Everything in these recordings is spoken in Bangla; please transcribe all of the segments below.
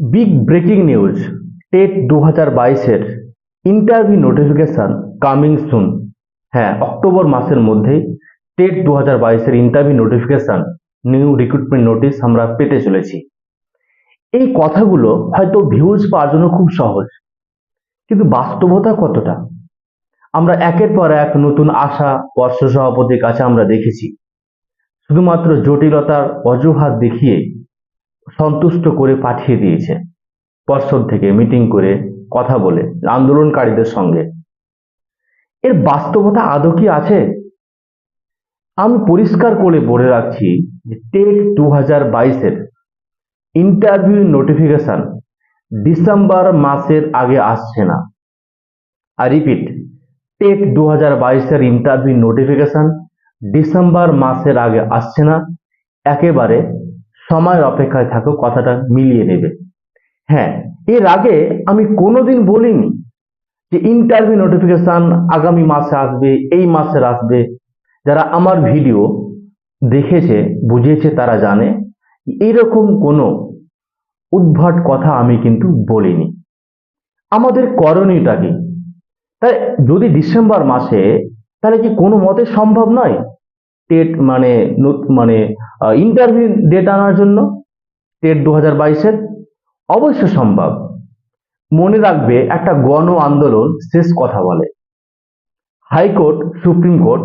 বিগ ব্রেকিং নিউজ টেট দু হাজার বাইশের ইন্টারভিউ নোটিফিকেশান কামিং সুন হ্যাঁ অক্টোবর মাসের মধ্যেই টেট দু হাজার বাইশের interview notification new recruitment notice আমরা পেতে চলেছি। এই কথাগুলো হয়তো ভিউজ পাওয়ার জন্য খুব সহজ, কিন্তু বাস্তবতা কতটা? আমরা একের পর এক নতুন আশা, বর্ষ সভাপতির কাছে আমরা দেখেছি। শুধুমাত্র জটিলতার অজুহাত দেখিয়ে সন্তুষ্ট করে পাঠিয়ে দিয়েছে। পর্ষদ থেকে মিটিং করে কথা বলে আন্দোলনকারীদের সঙ্গে। এর বাস্তবতা আদৌ কি আছে? আমি পরিষ্কার করে বলে রাখছি যে টেট হাজার বাইশের ইন্টারভিউ নোটিফিকেশন ডিসেম্বর মাসের আগে আসছে না। আর রিপিট টেট দু হাজার বাইশের ইন্টারভিউ নোটিফিকেশন ডিসেম্বর মাসের আগে আসছে না। একেবারে সময়ের অপেক্ষায় থাকো, কথাটা মিলিয়ে নেবে। হ্যাঁ এর আগে আমি কোনোদিন বলিনি যে ইন্টারভিউ নোটিফিকেশন আগামী মাসে আসবে, এই মাসের আসবে। যারা আমার ভিডিও দেখেছে, বুঝেছে, তারা জানে এইরকম কোনো উদ্ভট কথা আমি কিন্তু বলিনি। আমাদের করণীয়টা কি? তাই যদি ডিসেম্বর মাসে, তাহলে কি কোনো মতে সম্ভব নয়? টেট মানে মানে ইন্টারভিউ ডেট আনার জন্য টেট দু হাজার বাইশের, অবশ্য সম্ভব। মনে রাখবে, একটা গণ আন্দোলন শেষ কথা বলে। হাইকোর্ট, সুপ্রিম কোর্ট,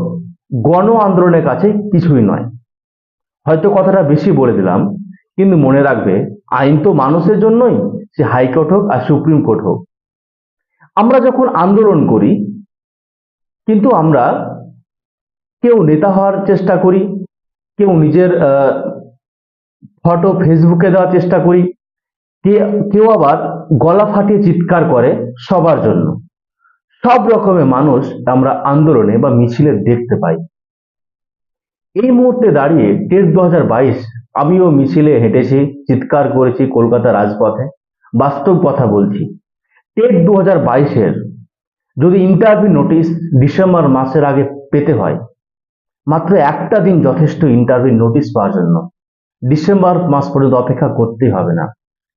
গণ আন্দোলনের কাছে কিছুই নয়। হয়তো কথাটা বেশি বলে দিলাম, কিন্তু মনে রাখবে, আইন তো মানুষের জন্যই, সে হাইকোর্ট হোক আর সুপ্রিম কোর্ট হোক। আমরা যখন আন্দোলন করি, কিন্তু আমরা নেতা হওয়ার চেষ্টা করি, কেউ নিজের ফটো ফেসবুকে দেওয়ার চেষ্টা করি কেউ আবার গলা ফাটিয়ে চিৎকার করে সবার জন্য। সব রকমের মানুষ আমরা আন্দোলনে বা মিছিলে দেখতে পাই। এই মুহূর্তে দাঁড়িয়ে টেট দু আমিও মিছিলে হেঁটেছি, চিৎকার করেছি, কলকাতা রাজপথে বাস্তব কথা বলছি। টেট দু হাজার বাইশের যদি ইন্টারভিউ নোটিশ ডিসেম্বর মাসের আগে পেতে হয় মাত্র একটা দিন যথেষ্ট ইন্টারভিউ নোটিশ পাওয়ার জন্য। ডিসেম্বর মাস পর্যন্ত অপেক্ষা করতেই হবে না।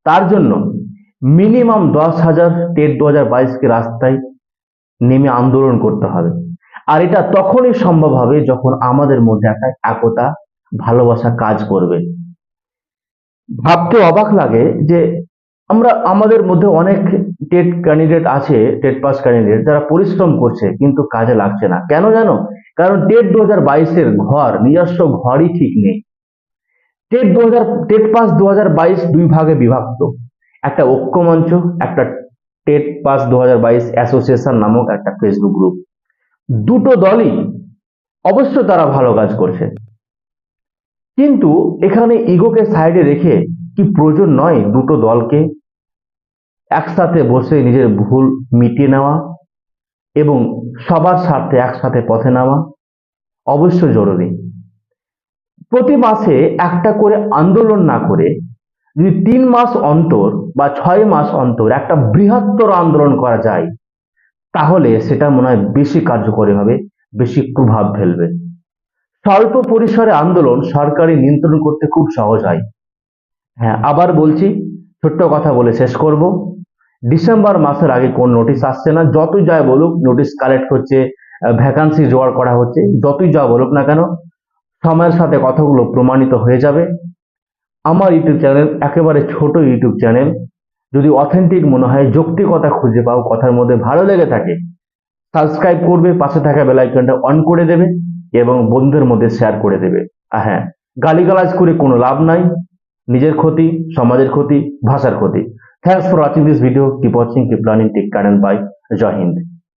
তার জন্য মিনিমাম দশ হাজার টেট দু হাজার বাইশকে রাস্তায় নেমে আন্দোলন করতে হবে। আর এটা তখনই সম্ভব হবে যখন আমাদের মধ্যে একটা একতা, ভালোবাসা কাজ করবে। ভাবতে অবাক লাগে যে আমরা আমাদের মধ্যে অনেক টেট ক্যান্ডিডেট আছে, টেট পাস ক্যান্ডিডেট যারা পরিশ্রম করছে কিন্তু কাজে লাগছে না। কেন জানো? কারণ টেট দু হাজার বাইশের ঘর, নিজস্ব ঘরই ঠিক নেই। টেট দু হাজার টেট পাস দু হাজার বাইশ দুই ভাগে বিভক্ত। একটা ঐক্যমঞ্চ একটা টেট পাস দু হাজার বাইশ অ্যাসোসিয়েশন নামক একটা ফেসবুক গ্রুপ। দুটো দলই অবশ্য তারা ভালো কাজ করছে। কিন্তু এখানে ইগোকে সাইডে রেখে কি প্রয়োজন নয় দুটো দলকে একসাথে বসে নিজের ভুল মিটিয়ে নেওয়া এবং সবার স্বার্থে একসাথে পথে নামা অবশ্য জরুরি। প্রতি মাসে একটা করে আন্দোলন না করে যদি তিন মাস অন্তর বা ছয় মাস অন্তর একটা বৃহত্তর আন্দোলন করা যায়, তাহলে সেটা মনে হয় বেশি কার্যকরী হবে, বেশি প্রভাব ফেলবে। স্বল্প পরিসরে আন্দোলন সরকারি নিয়ন্ত্রণ করতে খুব সহজ হয়। হ্যাঁ আবার বলছি, ছোট্ট কথা বলে শেষ করব। ডিসেম্বর মাসের আগে কোন নোটিশ আসছে না, যতই যায় বলুক নোটিশ কালেক্ট হচ্ছে ভ্যাকান্সি জোগাড় করা হচ্ছে, যতই যা বলুক না কেন, সময়ের সাথে কথাগুলো প্রমাণিত হয়ে যাবে। আমার ইউটিউব চ্যানেল একেবারে ছোট ইউটিউব চ্যানেল যদি অথেন্টিক মনে হয় যৌক্তিকতা খুঁজে পাও, কথার মধ্যে ভালো লেগে থাকে সাবস্ক্রাইব করবে, পাশে থাকা বেল আইকনটা অন করে দেবে এবং বন্ধুদের মধ্যে শেয়ার করে দেবে। হ্যাঁ গালিগালাজ করে কোনো লাভ নাই, নিজের ক্ষতি, সমাজের ক্ষতি, ভাষার ক্ষতি। Thanks for watching this video. Keep watching, keep learning, take care and bye. Jai Hind.